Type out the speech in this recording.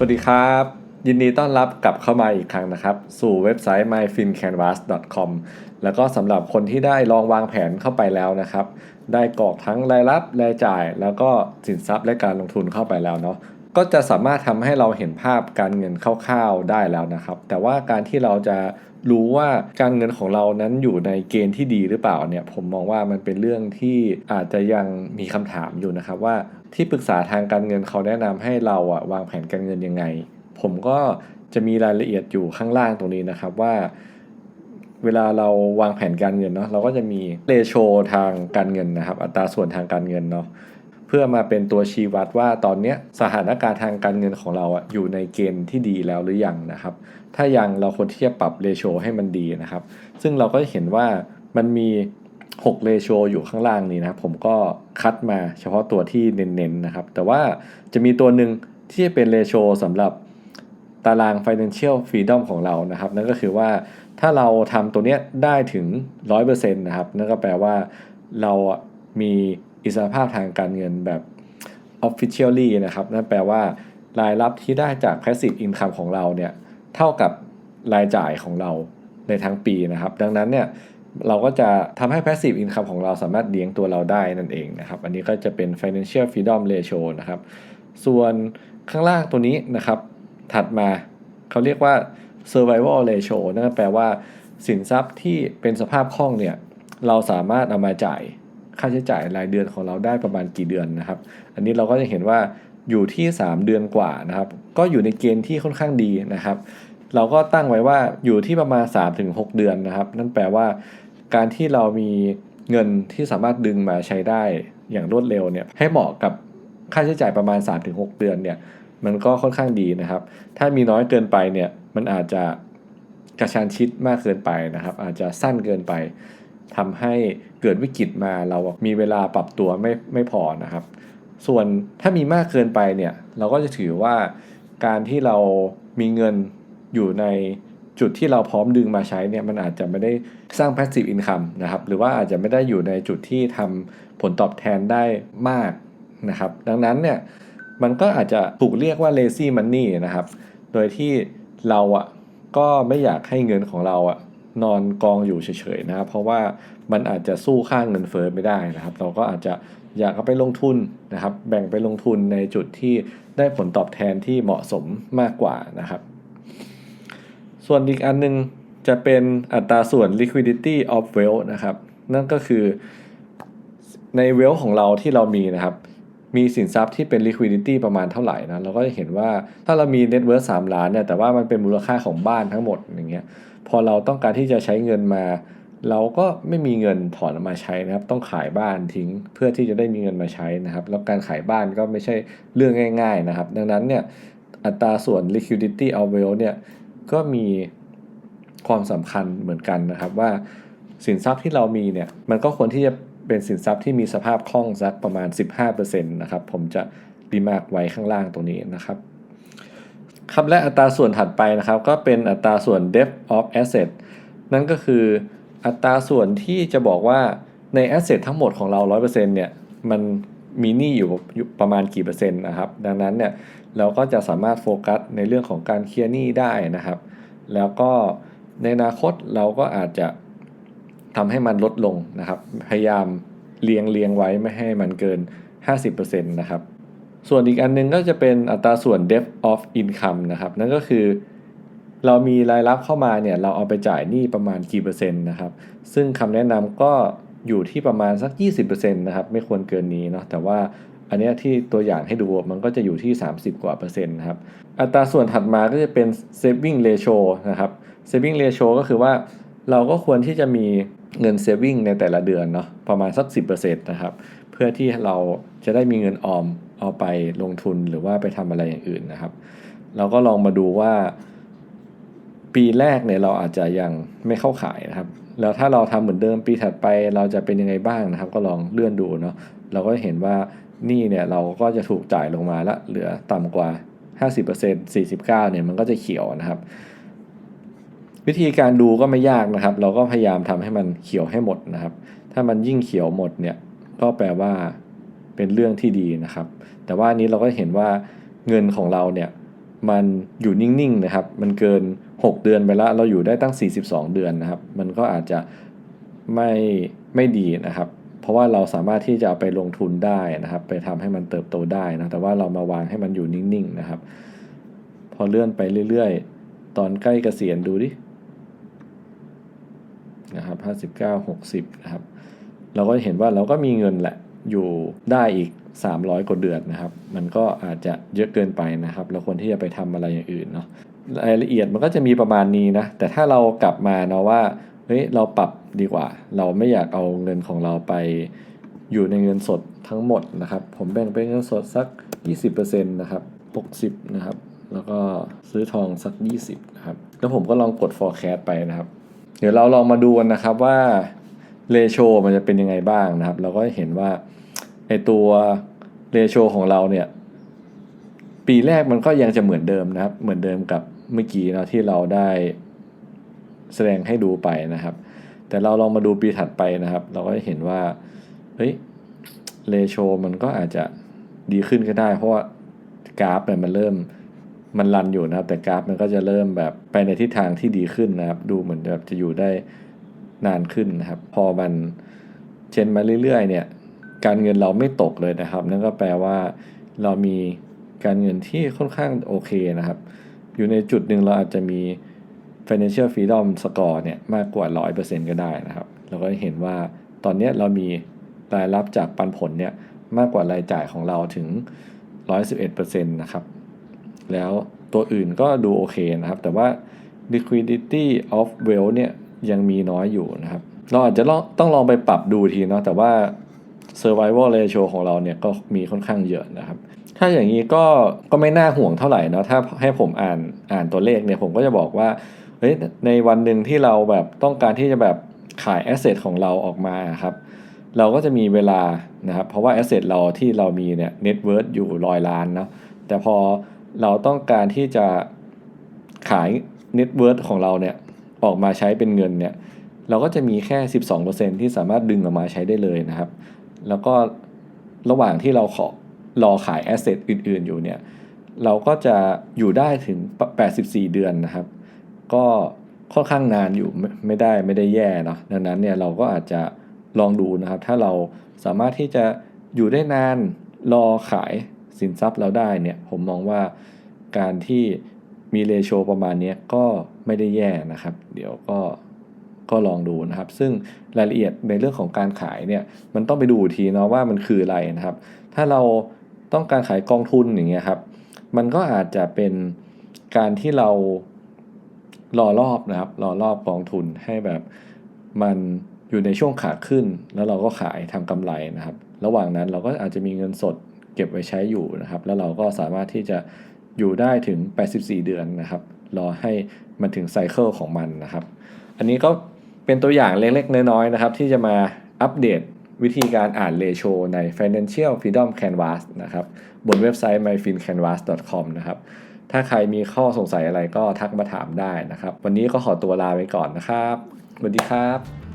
สวัสดีครับ ยินดีต้อนรับกลับเข้ามาอีกครั้งนะครับ สู่เว็บไซต์ myfincanvas.com แล้วก็สำหรับคนที่ได้ลองวางแผนเข้าไปแล้วนะครับ ได้กรอกทั้งรายรับรายจ่าย แล้วก็สินทรัพย์และการลงทุนเข้าไปแล้วเนาะก็จะสามารถทำให้เราเห็นภาพการเงินคร่าวๆได้แล้วนะครับ แต่ว่าการที่เราจะรู้ว่าการเงินของเรานั้นอยู่ในเกณฑ์ที่ดีหรือเปล่าเนี่ยผมมองว่ามันเป็นเรื่องที่อาจจะยังมีคำถามอยู่นะครับว่า ที่ปรึกษาทางการเงินเขาแนะนำให้เราอะวางแผนการเงินยังไง ผมก็จะมีรายละเอียดอยู่ข้างล่างตรงนี้นะครับว่า เวลาเราวางแผนการเงินเนาะเราก็จะมีเลโชทางการเงินนะครับ อัตราส่วนทางการเงินเนาะเพื่อมาเป็นตัวชี้วัดว่าตอนเนี้ยสถานการณ์ทางการเงินของเราอะอยู่ในเกณฑ์ที่ดีแล้วหรือยังนะครับ ถ้ายังเราควรที่จะปรับเลโชให้มันดีนะครับ ซึ่งเราก็เห็นว่ามันมี 6เลโชอยู่ข้างล่างนี้นะครับผมก็คัดมาเฉพาะตัวที่เน้นๆนะครับ แต่ว่าจะมีตัวหนึ่งที่เป็นเลโชสำหรับตาราง Financial Freedom ของเรานะครับ นั่นก็คือว่าถ้าเราทำตัวเนี้ยได้ถึง 100%นะครับ นั่นก็แปลว่าเรามีอิสรภาพทางการเงินแบบ officially นะครับ นั่นแปลว่ารายรับที่ได้จาก passive income ของเราเนี่ย เท่ากับรายจ่ายของเราในทั้งปีนะครับ ดังนั้นเนี่ย เราก็จะทำให้ passive income ของเราสามารถเลี้ยงตัวเราได้นั่นเองนะครับ อันนี้ก็จะเป็น financial freedom ratio นะครับ ส่วนข้างล่างตัวนี้นะครับ ถัดมาเขาเรียกว่า survival ratio นั่นก็แปลว่าสินทรัพย์ที่เป็นสภาพคล่องเนี่ย เราสามารถเอามาจ่ายค่าใช้จ่ายรายเดือนของเราได้ประมาณกี่เดือนนะครับ อันนี้เราก็จะเห็นว่าอยู่ที่ 3 เดือนกว่านะครับ ก็อยู่ในเกณฑ์ที่ค่อนข้างดีนะครับ เราก็ตั้งไว้ว่าอยู่ที่ประมาณ 3-6 เดือนนะครับ นั่นแปลว่า การที่เรามีเงินที่สามารถดึงมาใช้ได้อย่างรวดเร็วเนี่ยให้เหมาะกับค่าใช้จ่ายประมาณ 3-6 เดือนเนี่ยมันก็ค่อนข้างดีนะครับ ถ้ามีน้อยเกินไปเนี่ยมันอาจจะกระชันชิดมากเกินไปนะครับ อาจจะสั้นเกินไปทำให้เกิดวิกฤตมาเรามีเวลาปรับตัวไม่ไม่พอนะครับ ส่วนถ้ามีมากเกินไปเนี่ยเราก็จะถือว่าการที่เรามีเงินอยู่ใน จุดที่เราพร้อมดึงมาใช้เนี่ยมันอาจจะไม่ได้สร้าง passive income นะครับหรือว่าอาจจะไม่ได้อยู่ในจุดที่ทำผลตอบแทนได้มากนะครับ ดังนั้นเนี่ยมันก็อาจจะถูกเรียกว่า lazy money นะครับ โดยที่เราอะก็ไม่อยากให้เงินของเราอะนอนกองอยู่เฉยๆนะครับเพราะว่ามันอาจจะสู้ค่างเงินเฟ้อไม่ได้นะครับ เราก็อาจจะอยากเอาไปลงทุนนะครับ แบ่งไปลงทุนในจุดที่ได้ผลตอบแทนที่เหมาะสมมากกว่านะครับ ส่วนอีกอันนึงจะเป็นอัตราส่วน liquidity of wealth นะครับ นั่นก็คือใน wealth ของเราที่เรามีนะครับ มีสินทรัพย์ที่เป็น liquidity ประมาณเท่าไหร่นะเราก็จะเห็นว่าถ้าเรามี net worth 3 ล้านเนี่ยแต่ว่ามันเป็นมูลค่าของบ้านทั้งหมดอย่างเงี้ยพอเราต้องการที่จะใช้เงินมา เราก็ไม่มีเงินถอนมาใช้นะครับ ต้องขายบ้านทิ้งเพื่อที่จะได้มีเงินมาใช้นะครับ แล้วการขายบ้านก็ไม่ใช่เรื่องง่าย ๆนะครับ ดังนั้นเนี่ยอัตราส่วน liquidity of wealth เนี่ย ก็มีความสำคัญเหมือนกันนะครับว่าสินทรัพย์ที่เรามีเนี่ยมันก็ควรที่จะเป็นสินทรัพย์ที่มีสภาพคล่องสักประมาณ 15%นะครับผมจะรีมากไว้ข้างล่างตรงนี้นะครับครับและอัตราส่วนถัดไปนะครับก็เป็นอัตราส่วน depth of asset นั่นก็คืออัตราส่วนที่จะบอกว่าใน asset ทั้งหมดของเรา 100%เนี่ยมันมีหนี้อยู่ประมาณกี่เปอร์เซ็นต์นะครับ ดังนั้นเนี่ย เราก็จะสามารถโฟกัสในเรื่องของการเคลียร์หนี้ได้นะครับ แล้วก็ในอนาคตเราก็อาจจะทำให้มันลดลงนะครับ พยายามเลียงเลียงไว้ไม่ให้มันเกิน 50%นะครับ ส่วนอีกอันนึงก็จะเป็นอัตราส่วน depth of income นะครับ นั่นก็คือ เรามีรายรับเข้ามาเนี่ย เราเอาไปจ่ายหนี้ประมาณกี่เปอร์เซ็นต์นะครับ ซึ่งคำแนะนำก็อยู่ที่ประมาณสัก 20%นะครับ ไม่ควรเกินนี้เนาะ แต่ว่า อันนี้ที่ตัวอย่างให้ดูมันก็จะอยู่ที่ 30 กว่าเปอร์เซ็นต์นะครับ อัตราส่วนถัดมาก็จะเป็น saving ratio นะครับ saving ratio ก็คือว่าเราก็ควรที่จะมีเงิน saving ในแต่ละเดือนเนาะประมาณสัก 10%นะครับ เพื่อที่เราจะได้มีเงินออมเอาไปลงทุนหรือว่าไปทำอะไรอย่างอื่นนะครับ เราก็ลองมาดูว่า ปีแรกเนี่ยเราอาจจะยังไม่เข้าขายนะครับ แล้วถ้าเราทำเหมือนเดิมปีถัดไปเราจะเป็นยังไงบ้างนะครับ ก็ลองเลื่อนดูเนาะเราก็เห็นว่า นี่เนี่ยเราก็จะถูกจ่ายลงมาละเหลือต่ำกว่า 50% 49เนี่ยมันก็จะเขียวนะครับ วิธีการดูก็ไม่ยากนะครับ เราก็พยายามทำให้มันเขียวให้หมดนะครับ ถ้ามันยิ่งเขียวหมดเนี่ยก็แปลว่าเป็นเรื่องที่ดีนะครับ แต่ว่านี้เราก็เห็นว่าเงินของเราเนี่ยมันอยู่นิ่งๆนะครับ มันเกิน 6 เดือนไปแล้วเราอยู่ได้ตั้ง 42 เดือนนะครับ มันก็อาจจะไม่ไม่ดีนะครับ ราะว่าเราสามารถที่จะเอาไปลงทุนได้นะครับ ไปทำให้มันเติบโตได้นะแต่ว่าเรามาวางให้มันอยู่นิ่งๆนะครับ พอเลื่อนไปเรื่อยๆ ตอนใกล้เกษียณดูดินะครับ59 60นะครับ เราก็เห็นว่าเราก็มีเงินแหละอยู่ได้อีก 300กว่าเดือนนะครับ มันก็อาจจะเยอะเกินไปนะครับ เราควรที่จะไปทำอะไรอย่างอื่นเนาะรายละเอียดมันก็จะมีประมาณนี้นะ แต่ถ้าเรากลับมาเนาะว่าเฮ้ยเราปรับ ดีกว่า เราไม่อยากเอาเงินของเราไปอยู่ในเงินสดทั้งหมดนะครับ ผมแบ่งเป็นเงินสดสัก 20%นะครับ 60 นะครับ แล้วก็ซื้อทองสัก 20 นะครับ แล้วผมก็ลองกด forecast ไปนะครับ เดี๋ยวเราลองมาดูกันนะครับว่าเรโชมันจะเป็นยังไงบ้างนะครับ เราก็เห็นว่าไอตัวเรโชของเราเนี่ย ปีแรกมันก็ยังจะเหมือนเดิมนะครับ เหมือนเดิมกับเมื่อกี้นะที่เราได้แสดงให้ดูไปนะครับ แต่เราลองมาดูปีถัดไปนะครับ เราก็จะเห็นว่าเฮ้ยเรโชมันก็อาจจะดีขึ้นก็ได้ เพราะว่ากราฟเนี่ยมันเริ่มมันรันอยู่นะครับ แต่กราฟมันก็จะเริ่มแบบไปในทิศทางที่ดีขึ้นนะครับ ดูเหมือนแบบจะอยู่ได้นานขึ้นนะครับ พอมันเชนมาเรื่อยๆ เนี่ย การเงินเราไม่ตกเลยนะครับ นั่นก็แปลว่าเรามีการเงินที่ค่อนข้างโอเคนะครับ อยู่ในจุดหนึ่งเราอาจจะมี financial freedom score เนี่ยมากกว่า 100%ก็ได้นะครับ เราก็เห็นว่าตอนนี้เรามีรายรับจากปันผลเนี่ยมากกว่ารายจ่ายของเราถึง 111%นะครับ แล้วตัวอื่นก็ดูโอเคนะครับ แต่ว่า liquidity of wealth เนี่ยยังมีน้อยอยู่นะครับ เราอาจจะลองต้องลองไปปรับดูทีเนาะแต่ว่า survival ratio ของเราเนี่ยก็มีค่อนข้างเยอะนะครับ ถ้าอย่างนี้ก็ก็ไม่น่าห่วงเท่าไหร่เนาะถ้าให้ผมอ่านอ่านตัวเลขเนี่ยผมก็จะบอกว่า เฮ้ยในวันหนึ่งที่เราแบบต้องการที่จะแบบขายแอสเซทของเราออกมาครับ เราก็จะมีเวลานะครับ เพราะว่าแอสเซทเราที่เรามีเนี่ยเน็ตเวิร์อยู่ร้อยล้านเนาะแต่พอเราต้องการที่จะขายเน็ตเวิร์ของเราเนี่ยออกมาใช้เป็นเงินเนี่ย เราก็จะมีแค่ 12%ที่สามารถดึงออกมาใช้ได้เลยนะครับ แล้วก็ระหว่างที่เราขอรอขายแอสเซทอื่น ๆ อยู่เนี่ย เราก็จะอยู่ได้ถึง 84 เดือนนะครับ ก็ค่อนข้างนานอยู่ไม่ได้ไม่ได้แย่เนาะดังนั้นเนี่ยเราก็อาจจะลองดูนะครับ ถ้าเราสามารถที่จะอยู่ได้นานรอขายสินทรัพย์เราได้เนี่ยผมมองว่าการที่มีเรโชประมาณนี้ก็ไม่ได้แย่นะครับ เดี๋ยวก็ก็ลองดูนะครับ ซึ่งรายละเอียดในเรื่องของการขายเนี่ยมันต้องไปดูทีเนาะว่ามันคืออะไรนะครับ ถ้าเราต้องการขายกองทุนอย่างเงี้ยครับ มันก็อาจจะเป็นการที่เรา รอรอบนะครับ รอรอบกองทุนให้แบบมันอยู่ในช่วงขาขึ้น แล้วเราก็ขายทำกำไรนะครับ ระหว่างนั้นเราก็อาจจะมีเงินสดเก็บไว้ใช้อยู่นะครับ แล้วเราก็สามารถที่จะอยู่ได้ถึง 84 เดือนนะครับ รอให้มันถึงไซเคิลของมันนะครับ อันนี้ก็เป็นตัวอย่างเล็กๆ น้อยๆนะครับ ที่จะมาอัปเดตวิธีการอ่านเลโชใน Financial Freedom Canvas นะครับ บนเว็บไซต์ myfincanvas.com นะครับ ถ้าใครมีข้อสงสัยอะไรก็ทักมาถามได้นะครับ วันนี้ก็ขอตัวลาไปก่อนนะครับสวัสดีครับ